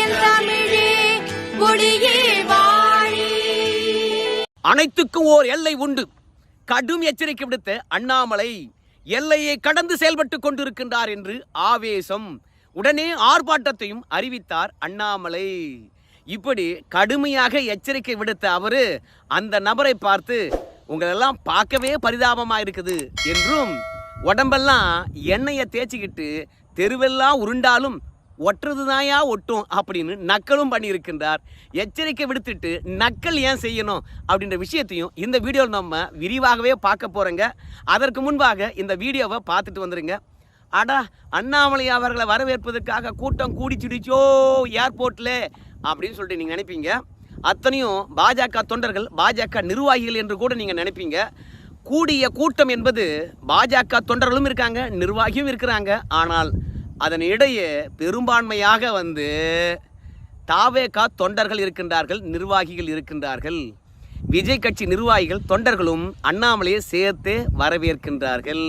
என் தமிழே வாழி. அனைத்துக்கும் ஓர் எல்லை உண்டு. கடும் எச்சரிக்கை விடுத்த அண்ணாமலை எல்லையை கடந்து செயல்பட்டு கொண்டிருக்கின்றார் என்று ஆவேசம். உடனே ஆர்ப்பாட்டத்தையும் அறிவித்தார் அண்ணாமலை. இப்படி கடுமையாக எச்சரிக்கை விடுத்த அவரு அந்த நபரை பார்த்து உங்களெல்லாம் பார்க்கவே பரிதாபமா இருக்குது என்றும் உடம்பெல்லாம் எண்ணெயை தேய்ச்சிக்கிட்டு தெருவெல்லாம் உருண்டாலும் ஒட்டுறது தாயா ஒட்டும் அப்படின்னு நக்கலும் பண்ணியிருக்கின்றார். எச்சரிக்கை விடுத்துட்டு நக்கல் ஏன் செய்யணும் அப்படின்ற விஷயத்தையும் இந்த வீடியோவில் நம்ம விரிவாகவே பார்க்க போகிறோங்க அதற்கு முன்பாக இந்த வீடியோவை பார்த்துட்டு வந்துடுங்க அடா அண்ணாமலை அவர்களை வரவேற்பதற்காக கூட்டம் கூடிச்சிடுச்சோ ஏர்போர்ட்டில் அப்படின்னு சொல்லிட்டு நீங்கள் நினைப்பீங்க. அத்தனையும் பாஜக தொண்டர்கள் பாஜக நிர்வாகிகள் என்று கூட நீங்கள் நினைப்பீங்க. கூடிய கூட்டம் என்பது பாஜக தொண்டர்களும் இருக்காங்க நிர்வாகியும் இருக்கிறாங்க. ஆனால் அதன் இடையே பெரும்பான்மையாக வந்து தாவேகா தொண்டர்கள் இருக்கின்றார்கள் நிர்வாகிகள் இருக்கின்றார்கள். விஜய் கட்சி நிர்வாகிகள் தொண்டர்களும் அண்ணாமலையை சேர்த்து வரவேற்கின்றார்கள்.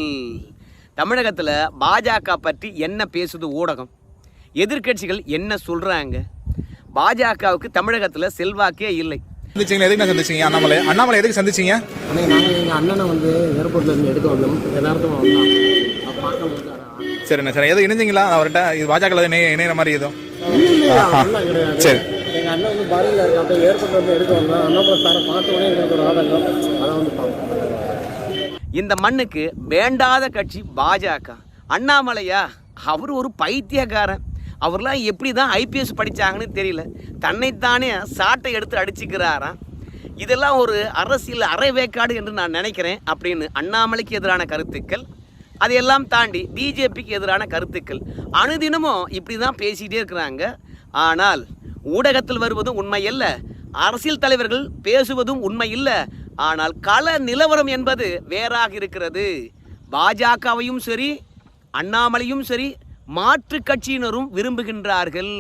தமிழகத்தில் பாஜக பற்றி என்ன பேசுது ஊடகம்? எதிர்க்கட்சிகள் என்ன சொல்கிறாங்க பாஜகவுக்கு தமிழகத்தில் செல்வாக்கே இல்லை. சந்திச்சீங்க எதுக்கு சந்திச்சீங்க? அண்ணாமலை அண்ணாமலை எதுக்கு சந்திச்சீங்க? நாங்கள் எங்கள் அண்ணனை வந்து ஏர்போர்ட்ல இருந்து எடுக்க வந்தோம். யதார்த்தமாக வந்தோம் அப்போ பார்க்க வந்து சரிண்ணா சரி எதுவும் இணைஞ்சிங்களா? அவர்கிட்ட இது பாஜக இணையிற மாதிரி எதுவும்? சரி. எங்கள் அண்ணன் வந்து பாரியில் இருக்க அப்போ ஏர்போர்ட்ல இருந்து எடுக்க வந்தோம் அண்ணாமலை சாரை பார்த்த உடனே எங்களுக்கு ஒரு ஆதங்கம். அதை வந்து பார்ப்போம். இந்த மண்ணுக்கு வேண்டாத கட்சி பாஜக. அண்ணாமலையா? அவர் ஒரு பைத்தியக்காரன். அவர்லாம் எப்படி தான் ஐபிஎஸ் படித்தாங்கன்னு தெரியல. தன்னைத்தானே சாட்டை எடுத்து அடிச்சுக்கிறாராம். இதெல்லாம் ஒரு அரசியல் அரைவேக்காடு என்று நான் நினைக்கிறேன் அப்படின்னு அண்ணாமலைக்கு எதிரான கருத்துக்கள். அதையெல்லாம் தாண்டி பிஜேபிக்கு எதிரான கருத்துக்கள். அனுதினமும் இப்படி தான் பேசிகிட்டே இருக்கிறாங்க. ஆனால் ஊடகத்தில் வருவதும் உண்மை அல்ல அரசியல் தலைவர்கள் பேசுவதும் உண்மை இல்லை ஆனால் கள நிலவரம் என்பது வேறாக இருக்கிறது. பாஜகவையும் சரி அண்ணாமலையும் சரி மாற்று கட்சியினரும் விரும்புகின்றார்கள்.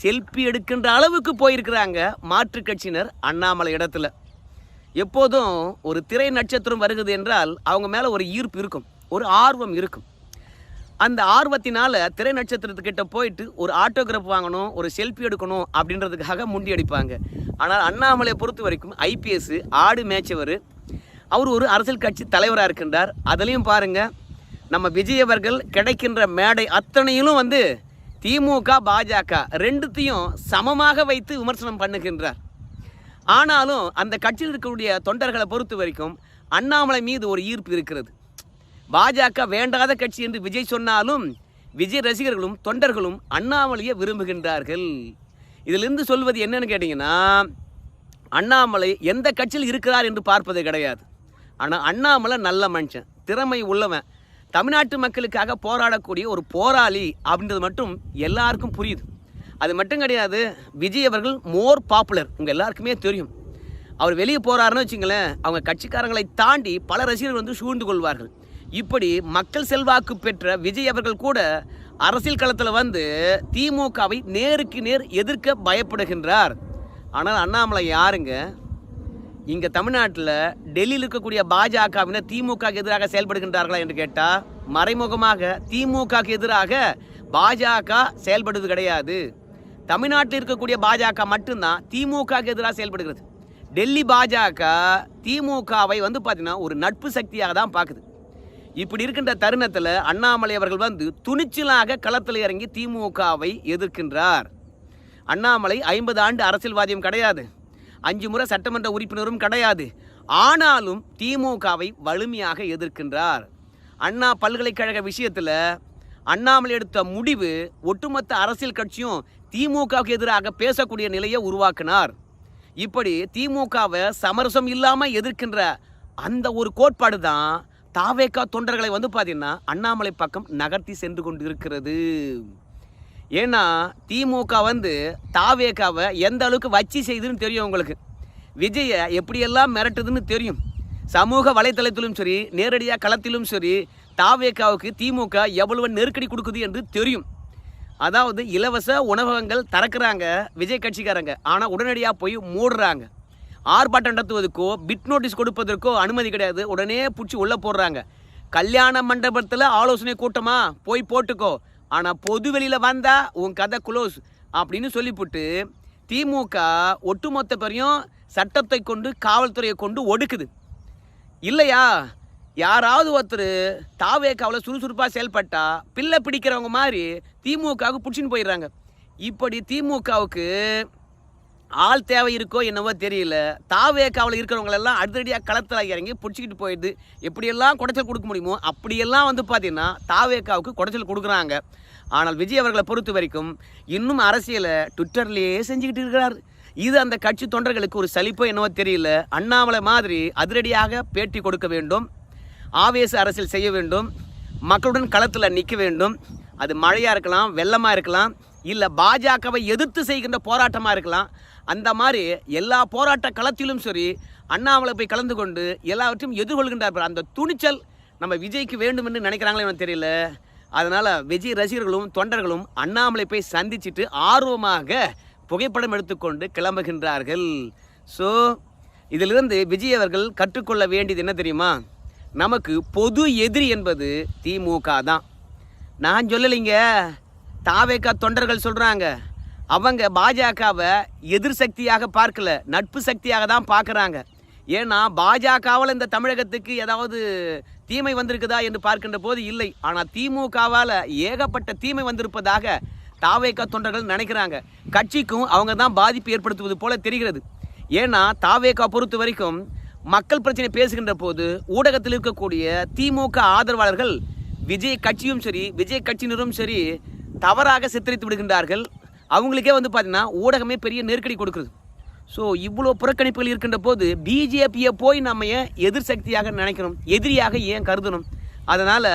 செல்ஃபி எடுக்கின்ற அளவுக்கு போயிருக்கிறாங்க மாற்று கட்சியினர் அண்ணாமலை இடத்துல. எப்போதும் ஒரு திரை நட்சத்திரம் வருகிறது என்றால் அவங்க மேலே ஒரு ஈர்ப்பு இருக்கும். ஒரு ஆர்வம் இருக்கும். அந்த ஆர்வத்தினால் திரை நட்சத்திரத்துக்கிட்ட போயிட்டு ஒரு ஆட்டோகிராஃப் வாங்கணும் ஒரு செல்ஃபி எடுக்கணும் அப்படின்றதுக்காக முண்டி அடிப்பாங்க. ஆனால் அண்ணாமலையை பொறுத்த வரைக்கும் ஐபிஎஸ் ஆடு மேய்ச்சவர். அவர் ஒரு அரசியல் கட்சி தலைவராக இருக்கின்றார். அதுலேயும் பாருங்க நம்ம விஜய் அவர்கள் கிடைக்கின்ற மேடை அத்தனையிலும் வந்து திமுக பாஜக ரெண்டுத்தையும் சமமாக வைத்து விமர்சனம் பண்ணுகின்றார். ஆனாலும் அந்த கட்சியில் இருக்கக்கூடிய தொண்டர்களை பொறுத்த வரைக்கும் அண்ணாமலை மீது ஒரு ஈர்ப்பு இருக்கிறது. பாஜக வேண்டாத கட்சி என்று விஜய் சொன்னாலும் விஜய் ரசிகர்களும் தொண்டர்களும் அண்ணாமலையை விரும்புகின்றார்கள். இதிலிருந்து சொல்வது என்னன்னு கேட்டிங்கன்னா அண்ணாமலை எந்த கட்சியில் இருக்கிறார் என்று பார்ப்பது கிடையாது. ஆனால் அண்ணாமலை நல்ல மனுஷன் திறமை உள்ளவன். தமிழ்நாட்டு மக்களுக்காக போராடக்கூடிய ஒரு போராளி அப்படின்றது மட்டும் எல்லாருக்கும் புரியுது. அது மட்டும் கிடையாது விஜய் அவர்கள் மோர் பாப்புலர் உங்கள் எல்லாருக்குமே தெரியும். அவர் வெளியே போகிறாருன்னு வச்சுங்களேன் அவங்க கட்சிக்காரங்களை தாண்டி பல ரசிகர்கள் வந்து சூழ்ந்து கொள்வார்கள். இப்படி மக்கள் செல்வாக்கு பெற்ற விஜய் அவர்கள் கூட அரசியல் களத்தில் வந்து திமுகவை நேருக்கு நேர் எதிர்க்க பயப்படுகின்றார். ஆனால் அண்ணாமலை யாருங்க? இங்கே தமிழ்நாட்டில் டெல்லியில் இருக்கக்கூடிய பாஜகவினர் திமுக எதிராக செயல்படுகின்றார்களா என்று கேட்டால் மறைமுகமாக திமுக எதிராக பாஜக செயல்படுவது கிடையாது. தமிழ்நாட்டில் இருக்கக்கூடிய பாஜக மட்டும்தான் திமுக எதிராக செயல்படுகிறது. டெல்லி பாஜக திமுகவை வந்து பார்த்தீங்கன்னா ஒரு நட்பு சக்தியாக தான் பார்க்குது. இப்படி இருக்கின்ற தருணத்தில் அண்ணாமலை அவர்கள் வந்து துணிச்சலாக களத்தில் இறங்கி திமுகவை எதிர்க்கின்றார். அண்ணாமலை ஐம்பது ஆண்டு அரசியல்வாதியும் கிடையாது. அஞ்சு முறை சட்டமன்ற உறுப்பினரும் கிடையாது. ஆனாலும் திமுகவை வலிமையாக எதிர்க்கின்றார். அண்ணா பல்கலைக்கழக விஷயத்தில் அண்ணாமலை எடுத்த முடிவு ஒட்டுமொத்த அரசியல் கட்சியும் திமுகவுக்கு எதிராக பேசக்கூடிய நிலையை உருவாக்கினார். இப்படி திமுகவை சமரசம் இல்லாமல் எதிர்க்கின்ற அந்த ஒரு கோட்பாடு தான் தாவேக்கா தொண்டர்களை வந்து பார்த்தீங்கன்னா அண்ணாமலை பக்கம் நகர்த்தி சென்று கொண்டு இருக்கிறது ஏன்னா திமுக வந்து தாவேக்காவை எந்த அளவுக்கு வச்சு செய்துன்னு தெரியும் உங்களுக்கு. விஜயை எப்படியெல்லாம் மிரட்டுதுன்னு தெரியும். சமூக வலைத்தளத்திலும் சரி நேரடியாக களத்திலும் சரி தாவேக்காவுக்கு திமுக எவ்வளவு நெருக்கடி கொடுக்குது என்று தெரியும். அதாவது இலவச உணவகங்கள் திறக்கிறாங்க விஜய் கட்சிக்காரங்க. ஆனால் உடனடியாக போய் மூடுறாங்க. ஆர்ப்பாட்டம் நடத்துவதற்கோ பிட் நோட்டீஸ் கொடுப்பதற்கோ அனுமதி கிடையாது. உடனே பிடிச்சி உள்ளே போடுறாங்க. கல்யாண மண்டபத்தில் ஆலோசனை கூட்டமா? போய் போட்டுக்கோ. ஆனால் பொது வெளியில் வந்தால் உன் கதை குளோஸ் அப்படின்னு சொல்லிவிட்டு திமுக ஒட்டுமொத்த பேரையும் சட்டத்தை கொண்டு காவல்துறையை கொண்டு ஒடுக்குது. இல்லையா? யாராவது ஒருத்தர் தாவேக்காவில் சுறுசுறுப்பாக செயல்பட்டால் பிள்ளை பிடிக்கிறவங்க மாதிரி திமுகவுக்கு பிடிச்சின்னு போயிடுறாங்க. இப்படி திமுகவுக்கு ஆள் தேவை இருக்கோ என்னவோ தெரியல. தாவேக்காவில் இருக்கிறவங்களெல்லாம் அதிரடியாக களத்தில் இறங்கி பிடிச்சிக்கிட்டு போயிடுது எப்படியெல்லாம் குடைச்சல் கொடுக்க முடியுமோ அப்படியெல்லாம் வந்து பார்த்தீங்கன்னா தாவேக்காவுக்கு குடைச்சல் கொடுக்குறாங்க. ஆனால் விஜய் அவர்களை பொறுத்த வரைக்கும் இன்னும் அரசியலை ட்விட்டர்லேயே செஞ்சுக்கிட்டு இருக்கிறார். இது அந்த கட்சி தொண்டர்களுக்கு ஒரு சலிப்போ என்னவோ தெரியல. அண்ணாமலை மாதிரி அதிரடியாக பேட்டி கொடுக்க வேண்டும். ஆவேச அரசியல் செய்ய வேண்டும். மக்களுடன் களத்தில் நிற்க வேண்டும். அது மழையாக இருக்கலாம் வெள்ளமாக இருக்கலாம். இல்லை பாஜகவை எதிர்த்து செய்கின்ற போராட்டமாக இருக்கலாம். அந்த மாதிரி எல்லா போராட்ட களத்திலும் சரி அண்ணாமலை போய் கலந்து கொண்டு எல்லாவற்றையும் எதிர்கொள்கின்றார் அந்த துணிச்சல் நம்ம விஜய்க்கு வேண்டும் என்று நினைக்கிறாங்களே எனக்கு தெரியல. அதனால் விஜய் ரசிகர்களும் தொண்டர்களும் அண்ணாமலை போய் சந்திச்சிட்டு ஆர்வமாக புகைப்படம் எடுத்துக்கொண்டு கிளம்புகின்றார்கள். ஸோ இதிலிருந்து விஜய் அவர்கள் கற்றுக்கொள்ள வேண்டியது என்ன தெரியுமா? நமக்கு பொது எதிரி என்பது திமுக தான். நான் சொல்லலைங்க. தாவேக்கா தொண்டர்கள் சொல்கிறாங்க அவங்க பாஜகவை எதிர் சக்தியாக பார்க்கல நட்பு சக்தியாக தான் பார்க்குறாங்க. ஏன்னா பாஜகவால் இந்த தமிழகத்துக்கு ஏதாவது தீமை வந்திருக்குதா என்று பார்க்கின்ற போது இல்லை. ஆனால் திமுகவால் ஏகப்பட்ட தீமை வந்திருப்பதாக தாவேக்கா தொண்டர்கள் நினைக்கிறாங்க. கட்சிக்கும் அவங்க தான் பாதிப்பு ஏற்படுத்துவது போல தெரிகிறது. ஏன்னா தாவேக்கா பொறுத்த வரைக்கும் மக்கள் பிரச்சனை பேசுகின்ற போது ஊடகத்தில் இருக்கக்கூடிய திமுக ஆதரவாளர்கள் விஜய் கட்சியும் சரி விஜய் கட்சியினரும் சரி தவறாக சித்தரித்து விடுகின்றார்கள் அவங்களுக்கே வந்து பார்த்தீங்கன்னா ஊடகமே பெரிய நெருக்கடி கொடுக்குறது. ஸோ இவ்வளோ புறக்கணிப்புகள் இருக்கின்ற போது பிஜேபியை போய் நம்ம ஏன் எதிர் சக்தியாக நினைக்கணும் எதிரியாக ஏன் கருதணும்? அதனால்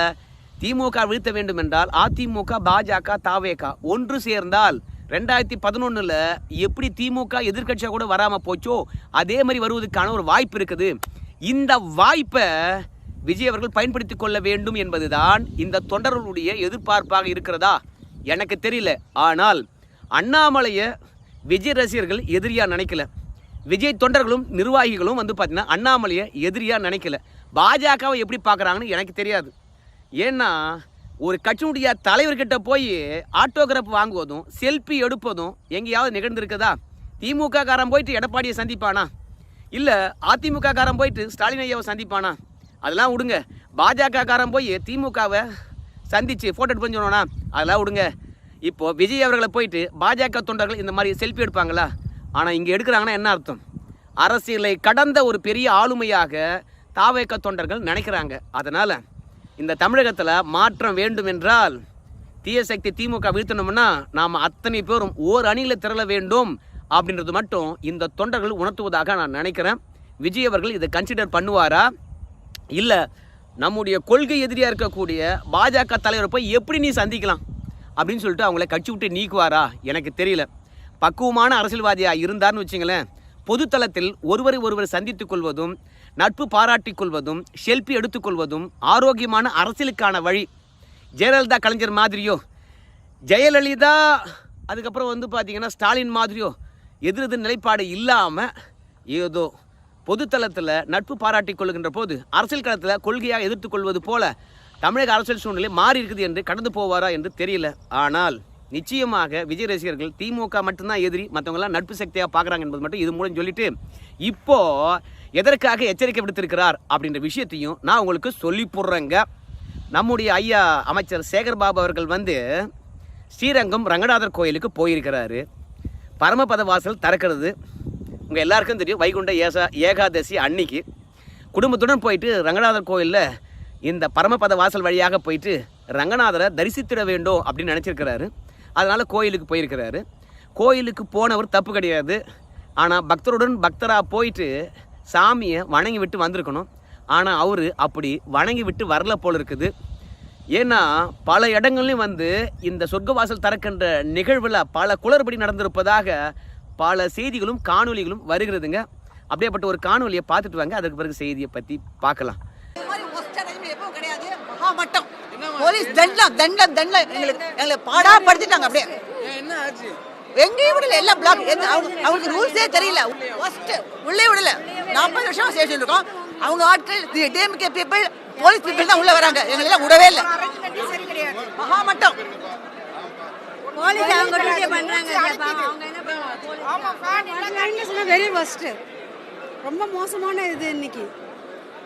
திமுக வீழ்த்த வேண்டும் என்றால் அதிமுக பாஜக தாவேகா ஒன்று சேர்ந்தால் ரெண்டாயிரத்தி பதினொன்றில் எப்படி திமுக எதிர்க்கட்சியாக கூட வராமல் போச்சோ அதே மாதிரி வருவதற்கான ஒரு வாய்ப்பு இருக்குது. இந்த வாய்ப்பை விஜய் அவர்கள் பயன்படுத்தி கொள்ள வேண்டும் என்பதுதான் இந்த தொண்டர்களுடைய எதிர்பார்ப்பாக இருக்கிறதா? எனக்கு தெரியல. ஆனால் அண்ணாமலையை விஜய் ரசிகர்கள் எதிரியாக நினைக்கல. விஜய் தொண்டர்களும் நிர்வாகிகளும் வந்து பார்த்தீங்கன்னா அண்ணாமலையை எதிரியாக நினைக்கல. பாஜகவை எப்படி பார்க்குறாங்கன்னு எனக்கு தெரியாது. ஏன்னா ஒரு கட்சியினுடைய தலைவர்கிட்ட போய் ஆட்டோகிராஃப் வாங்குவதும் செல்ஃபி எடுப்பதும் எங்கேயாவது நிகழ்ந்திருக்குதா? திமுக காரன் போயிட்டு எடப்பாடியை சந்திப்பானா? இல்லை அதிமுக காரன் போயிட்டு ஸ்டாலின் ஐயாவை சந்திப்பானா? அதெல்லாம் விடுங்க. பாஜக காரன் போய் திமுகவை சந்திச்சு ஃபோட்டோ எடுப்பேன்னு சொன்னோன்னா அதெல்லாம் விடுங்க. இப்போ விஜய் அவர்களை போயிட்டு பாஜக தொண்டர்கள் இந்த மாதிரி செல்ஃபி எடுப்பாங்களா? ஆனால் இங்கே எடுக்கிறாங்கன்னா என்ன அர்த்தம்? அரசியலை கடந்த ஒரு பெரிய ஆளுமையாக தாவேக்க தொண்டர்கள் நினைக்கிறாங்க. அதனால் இந்த தமிழகத்தில் மாற்றம் வேண்டும் என்றால் தீயசக்தி திமுக வீழ்த்தணும்னா நாம் அத்தனை பேரும் ஓர் அணியில் திரள வேண்டும் அப்படின்றது மட்டும் இந்த தொண்டர்கள் உணர்த்துவதாக நான் நினைக்கிறேன். விஜய் அவர்கள் இதை கன்சிடர் பண்ணுவாரா? இல்லை நம்முடைய கொள்கை எதிரியாக இருக்கக்கூடிய பாஜக தலைவரை போய் எப்படி நீ சந்திக்கலாம் அப்படின்னு சொல்லிட்டு அவங்கள கட்சி விட்டு நீக்குவாரா? எனக்கு தெரியல. பக்குவமான அரசியல்வாதியாக இருந்தார்னு வச்சுங்களேன். பொதுத்தளத்தில் ஒருவரை ஒருவர் சந்தித்துக் கொள்வதும் நட்பு பாராட்டிக் கொள்வதும் செல்ஃபி எடுத்துக்கொள்வதும் ஆரோக்கியமான அரசியலுக்கான வழி. ஜெயலலிதா கலைஞர் மாதிரியோ ஜெயலலிதா அதுக்கப்புறம் வந்து பார்த்தீங்கன்னா ஸ்டாலின் மாதிரியோ எதிரெதிர் நிலைப்பாடு இல்லாமல் ஏதோ பொதுத்தளத்தில் நட்பு பாராட்டிக் கொள்கின்ற போது அரசியல் களத்தில் கொள்கையாக எதிர்த்து கொள்வது போல தமிழக அரசியல் சூழ்நிலை மாறி இருக்குது என்று கடந்து போவாரா என்று தெரியல. ஆனால் நிச்சயமாக விஜய் ரசிகர்கள் திமுக மட்டும்தான் எதிரி மற்றவங்களாம் நட்பு சக்தியாக பார்க்குறாங்க என்பது மட்டும் இது மூலம் சொல்லிட்டு இப்போ எதற்காக எச்சரிக்கை விடுத்திருக்கிறார் அப்படின்ற விஷயத்தையும் நான் உங்களுக்கு சொல்லி போடுறேங்க. நம்முடைய ஐயா அமைச்சர் சேகர் பாபு அவர்கள் வந்து ஸ்ரீரங்கம் ரங்கநாதர் கோயிலுக்கு போயிருக்கிறாரு. பரமபத வாசல் திறக்கிறது. உங்கள் எல்லாருக்கும் தெரியும் வைகுண்ட ஏசா ஏகாதசி அன்னைக்கு குடும்பத்துடன் போயிட்டு ரங்கநாதர் கோயிலில் இந்த பரமபத வாசல் வழியாக போயிட்டு ரங்கநாதரை தரிசித்திட வேண்டும் அப்படின்னு நினச்சிருக்கிறாரு. அதனால் கோயிலுக்கு போயிருக்கிறாரு. கோயிலுக்கு போனவர் தப்பு கிடையாது. ஆனால் பக்தருடன் பக்தராக போயிட்டு சாமியை வணங்கி விட்டு வந்திருக்கணும். ஆனால் அவர் அப்படி வணங்கி விட்டு வரல போல இருக்குது. ஏன்னா பல இடங்கள்லையும் வந்து இந்த சொர்க்கவாசல் திறக்கின்ற நிகழ்வில் பல குளறுபடி நடந்திருப்பதாக பல செய்திகளும் காணொளிகளும் வருகிறதுங்க. அப்படியேப்பட்ட ஒரு காணொலியை பார்த்துட்டு வாங்க. அதுக்கு பிறகு செய்தியை பற்றி பார்க்கலாம். இந்த மாதிரி worst ஆன time எப்பவும் கிடையாது. மகா மட்டம். போலீஸ் தண்டம் தண்டம் தண்டம் எங்களுக்கு எங்களை பாடா படுத்திட்டாங்க அப்படியே என்ன ஆச்சு? எங்கேயும் விடல. எல்லாம் பிளாக் அவங்களுக்கு ரூல்ஸே தெரியல. ஃபர்ஸ்ட் உள்ளே விடல. நாற்பது வருஷமா ஸ்டேஷன் இருக்கோம். அவங்க ஆட்கள் டிஎம்கே பீப்பிள் போலீஸ் பீப்பிள் தான் உள்ள வராங்க. எங்களை எல்லாம் விடவே இல்லை. மகா மட்டம். போலீஸ் அவங்க பண்றாங்க. வெரி ஒஸ்ட் ரொம்ப மோசமான இது இன்னைக்கு.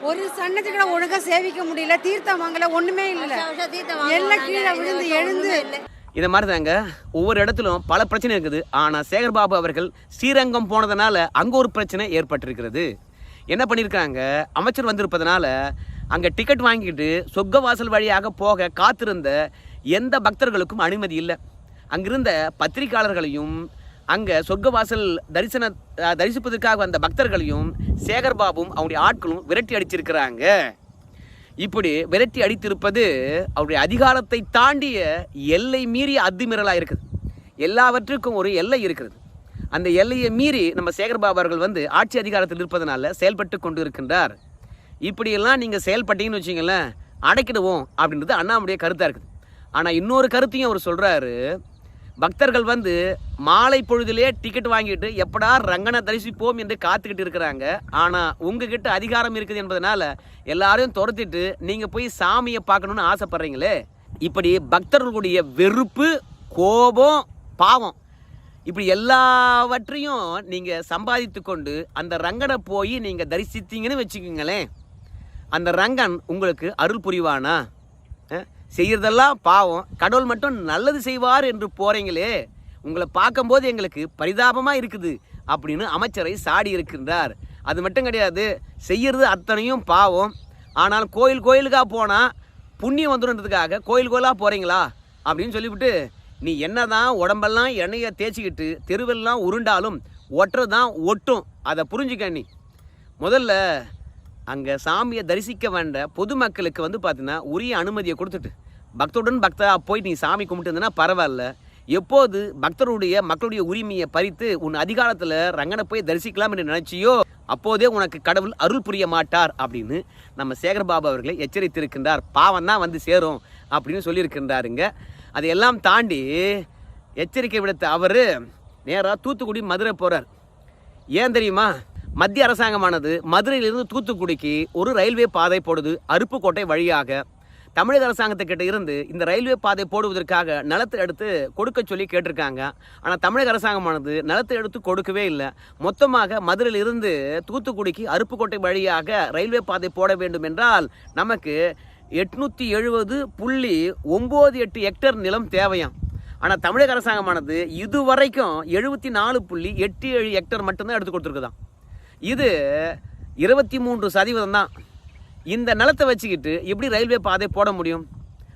ஒரு சன்னத்தை கூட ஒழுங்கா சேவிக்க முடியல தீர்த்தம் வாங்கல ஒண்ணுமே இல்ல. எல்லாம். கீழே விழுந்து எழுந்து. இதை மாதிரி தாங்க ஒவ்வொரு இடத்திலும் பல பிரச்சனை இருக்குது. ஆனால் சேகர்பாபு அவர்கள் ஸ்ரீரங்கம் போனதுனால அங்கே ஒரு பிரச்சனை ஏற்பட்டிருக்கிறது. என்ன பண்ணியிருக்காங்க அமைச்சர் வந்திருப்பதனால அங்கே டிக்கெட் வாங்கிட்டு சொர்க்க வாசல் வழியாக போக காத்திருந்த எந்த பக்தர்களுக்கும் அனுமதி இல்லை. அங்கிருந்த பத்திரிகையாளர்களையும் அங்கே சொர்க்க வாசல் தரிசன தரிசிப்பதற்காக வந்த பக்தர்களையும் சேகர்பாபும் அவருடைய ஆட்களும் விரட்டி அடிச்சிருக்கிறாங்க. இப்படி விரட்டி அடித்திருப்பது அவருடைய அதிகாரத்தை தாண்டிய எல்லை மீறிய அத்துமீறலாக இருக்குது. எல்லாவற்றுக்கும் ஒரு எல்லை இருக்கிறது. அந்த எல்லையை மீறி நம்ம சேகர்பாபு அவர்கள் வந்து ஆட்சி அதிகாரத்தில் இருப்பதனால செயல்பட்டு கொண்டு இருக்கின்றார் இப்படியெல்லாம் நீங்கள் செயல்பட்டீங்கன்னு வச்சிங்களேன் அடைக்கிடுவோம் அப்படின்றது அண்ணாமுடைய கருத்தாக இருக்குது. ஆனால் இன்னொரு கருத்தையும் அவர் சொல்கிறாரு பக்தர்கள் வந்து மாலை பொழுதிலே டிக்கெட் வாங்கிட்டு எப்படா ரங்கனை தரிசிப்போம் என்று காத்துக்கிட்டு இருக்கிறாங்க. ஆனால் உங்ககிட்ட அதிகாரம் இருக்குது என்பதனால எல்லாரையும் துரத்திட்டு நீங்கள் போய் சாமியை பார்க்கணுன்னு ஆசைப்படுறீங்களே? இப்படி பக்தர்களுடைய வெறுப்பு கோபம் பாவம் இப்படி எல்லாவற்றையும் நீங்கள் சம்பாதித்து கொண்டு அந்த ரங்கனை போய் நீங்கள் தரிசித்தீங்கன்னு வச்சுக்கோங்களேன். அந்த ரங்கன் உங்களுக்கு அருள் புரிவானா? செய்கிறதெல்லாம் பாவம். கடவுள் மட்டும் நல்லது செய்வார் என்று போகிறீங்களே உங்களை பார்க்கும்போது எங்களுக்கு பரிதாபமாக இருக்குது அப்படின்னு அமைச்சரை சாடி இருக்கின்றார். அது மட்டும் கிடையாது செய்கிறது அத்தனையும் பாவம். ஆனால் கோயில் கோயிலுக்காக போனால் புண்ணியம் வந்துடுன்றதுக்காக கோயில் கோயிலாக போகிறீங்களா அப்படின்னு சொல்லிவிட்டு நீ என்ன தான் உடம்பெல்லாம் எண்ணெயை தேய்ச்சிக்கிட்டு தெருவெல்லாம் உருண்டாலும் ஒட்டுறது தான் ஒட்டும். அதை புரிஞ்சுக்க நீ முதல்ல அங்கே சாமியை தரிசிக்க வேண்ட பொதுமக்களுக்கு வந்து பார்த்தீங்கன்னா உரிய அனுமதியை கொடுத்துட்டு பக்தருடன் பக்தா போய் நீ சாமி கும்பிட்டு இருந்தனா பரவாயில்ல. எப்போது பக்தருடைய மக்களுடைய உரிமையை பறித்து உன் அதிகாரத்தில் ரங்கனை போய் தரிசிக்கலாம் என்று நினைச்சியோ அப்போதே உனக்கு கடவுள் அருள் புரிய மாட்டார் அப்படின்னு நம்ம சேகர்பாபு அவர்களை எச்சரித்திருக்கின்றார். பாவம் தான் வந்து சேரும் அப்படின்னு சொல்லியிருக்கின்றாருங்க. அதையெல்லாம் தாண்டி எச்சரிக்கை விடுத்த அவர் நேராக தூத்துக்குடி மதுரை போகிறார் ஏன் தெரியுமா? மத்திய அரசாங்கமானது மதுரையிலிருந்து தூத்துக்குடிக்கு ஒரு ரயில்வே பாதை போடுது அருப்புக்கோட்டை வழியாக. தமிழக அரசாங்கத்துக்கிட்ட இருந்து இந்த ரயில்வே பாதை போடுவதற்காக நிலத்தை எடுத்து கொடுக்க சொல்லி கேட்டிருக்காங்க. ஆனால் தமிழக அரசாங்கமானது நிலத்தை எடுத்து கொடுக்கவே இல்லை. மொத்தமாக மதுரையிலிருந்து தூத்துக்குடிக்கு அருப்புக்கோட்டை வழியாக ரயில்வே பாதை போட வேண்டும் என்றால் நமக்கு எட்நூற்றி எழுபது புள்ளி ஒம்பது எட்டு ஹெக்டர் நிலம் தேவையாம். ஆனால் தமிழக அரசாங்கமானது இதுவரைக்கும் எழுபத்தி நாலு புள்ளி எட்டு ஏழு ஹெக்டர் மட்டும்தான் எடுத்து கொடுத்துருக்குதாம். இது இருபத்தி மூன்று சதவீதம் தான். இந்த நிலத்தை வச்சுக்கிட்டு எப்படி ரயில்வே பாதை போட முடியும்?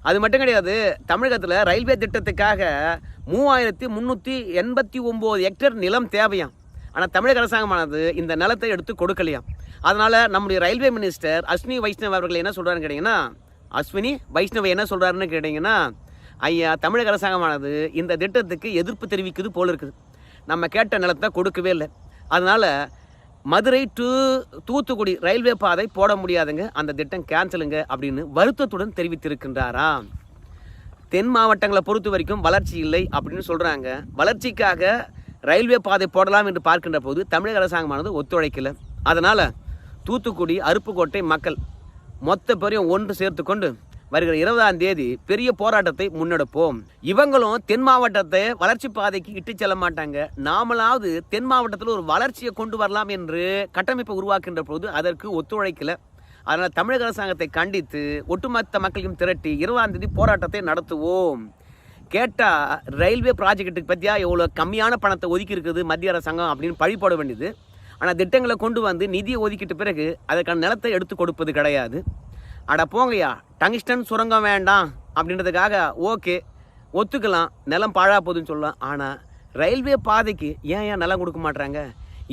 அது மட்டும் கிடையாது தமிழகத்தில் ரயில்வே திட்டத்துக்காக மூவாயிரத்தி முந்நூற்றி எண்பத்தி ஒம்பது ஹெக்டர் நிலம் தேவையாம். ஆனால் தமிழக அரசாங்கமானது இந்த நிலத்தை எடுத்து கொடுக்கலையாம். அதனால் நம்முடைய ரயில்வே மினிஸ்டர் அஸ்வினி வைஷ்ணவ் அவர்கள் என்ன சொல்கிறாருன்னு கேட்டிங்கன்னா அஸ்வினி வைஷ்ணவ் என்ன சொல்கிறாருன்னு கேட்டிங்கன்னா ஐயா தமிழக அரசாங்கமானது இந்த திட்டத்துக்கு எதிர்ப்பு தெரிவிக்குது போல இருக்குது. நம்ம கேட்ட நிலத்தை கொடுக்கவே இல்லை. அதனால் மதுரை டு தூத்துக்குடி ரயில்வே பாதை போட முடியாதுங்க. அந்த திட்டம் கேன்சலுங்க அப்படின்னு வருத்தத்துடன் தெரிவித்திருக்கின்றாரா தென் மாவட்டங்களை பொறுத்த வரைக்கும் வளர்ச்சி இல்லை அப்படின்னு சொல்கிறாங்க வளர்ச்சிக்காக ரயில்வே பாதை போடலாம் என்று பார்க்கின்ற போது தமிழக அரசாங்கமானது ஒத்துழைக்கல. அதனால் தூத்துக்குடி அருப்புக்கோட்டை மக்கள் மொத்த பேரையும் ஒன்று சேர்த்து கொண்டு வருகிற இருபதாம் தேதி பெரிய போராட்டத்தை முன்னெடுப்போம். இவங்களும் தென் மாவட்டத்தை வளர்ச்சி பாதைக்கு இட்டு செல்ல மாட்டாங்க. நாமளாவது தென் மாவட்டத்தில் ஒரு வளர்ச்சியை கொண்டு வரலாம் என்று கட்டமைப்பை உருவாக்கின்ற போது அதற்கு ஒத்துழைக்கல. அதனால் தமிழக அரசாங்கத்தை கண்டித்து ஒட்டுமொத்த மக்களையும் திரட்டி இருபதாம் தேதி போராட்டத்தை நடத்துவோம். கேட்டால் ரயில்வே ப்ராஜெக்ட்டுக்கு பற்றியா எவ்வளோ கம்மியான பணத்தை ஒதுக்கி இருக்குது மத்திய அரசாங்கம் அப்படின்னு பழிபோட வேண்டியது. ஆனால் திட்டங்களை கொண்டு வந்து நிதியை ஒதுக்கிட்ட பிறகு அதற்கான நிலத்தை எடுத்து கொடுப்பது கிடையாது. அட போங்கய்யா டங்ஸ்டன் சுரங்கம் வேண்டாம் அப்படின்றதுக்காக ஓகே ஒத்துக்கலாம் நிலம் பாழா போகுதுன்னு சொல்லலாம். ஆனால் ரயில்வே பாதைக்கு ஏன் ஏன் நிலம் கொடுக்க மாட்டாங்க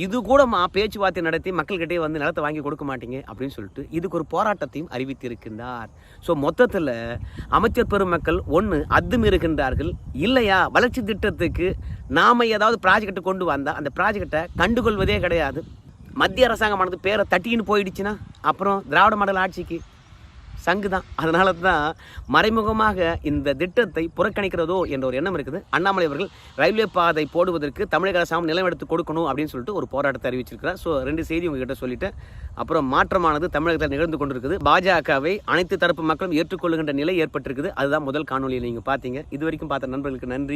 இது கூடமா பேச்சுவார்த்தை நடத்தி மக்கள்கிட்டே வந்து நிலத்தை வாங்கி கொடுக்க மாட்டீங்க அப்படின்னு சொல்லிட்டு இதுக்கு ஒரு போராட்டத்தையும் அறிவித்திருக்கின்றார். ஸோ மொத்தத்தில் அமைச்சர் பெருமக்கள் ஒன்று அத்துமீறுகின்றார்கள் இல்லையா வளர்ச்சி திட்டத்துக்கு நாம் ஏதாவது ப்ராஜெக்ட் கொண்டு வந்தால் அந்த ப்ராஜெக்டை கண்டுகொள்வதே கிடையாது. மத்திய அரசாங்கமானது பேரை தட்டின்னு போயிடுச்சுன்னா அப்புறம் திராவிட மாடல் ஆட்சிக்கு சங்கு தான் அதனால தான் மறைமுகமாக இந்த திட்டத்தை புறக்கணிக்கிறதோ என்ற ஒரு எண்ணம் இருக்குது. அண்ணாமலை அவர்கள் ரயில்வே பாதை போடுவதற்கு தமிழக அரசாங்கம் நிலம் எடுத்து கொடுக்கணும் அப்படின்னு சொல்லிட்டு ஒரு போராட்டத்தை அறிவிச்சிருக்கிறார். ஸோ ரெண்டு செய்தி உங்ககிட்ட சொல்லிட்டேன். அப்புறம் மாற்றமானது தமிழகத்தில் நிகழ்ந்து கொண்டிருக்குது. பாஜகவை அனைத்து தரப்பு மக்களும் ஏற்றுக்கொள்ளுகின்ற நிலை ஏற்பட்டிருக்குது. அதுதான் முதல் காணொலியில் நீங்கள் பார்த்தீங்க. இது வரைக்கும் பார்த்த நண்பர்களுக்கு நன்றி.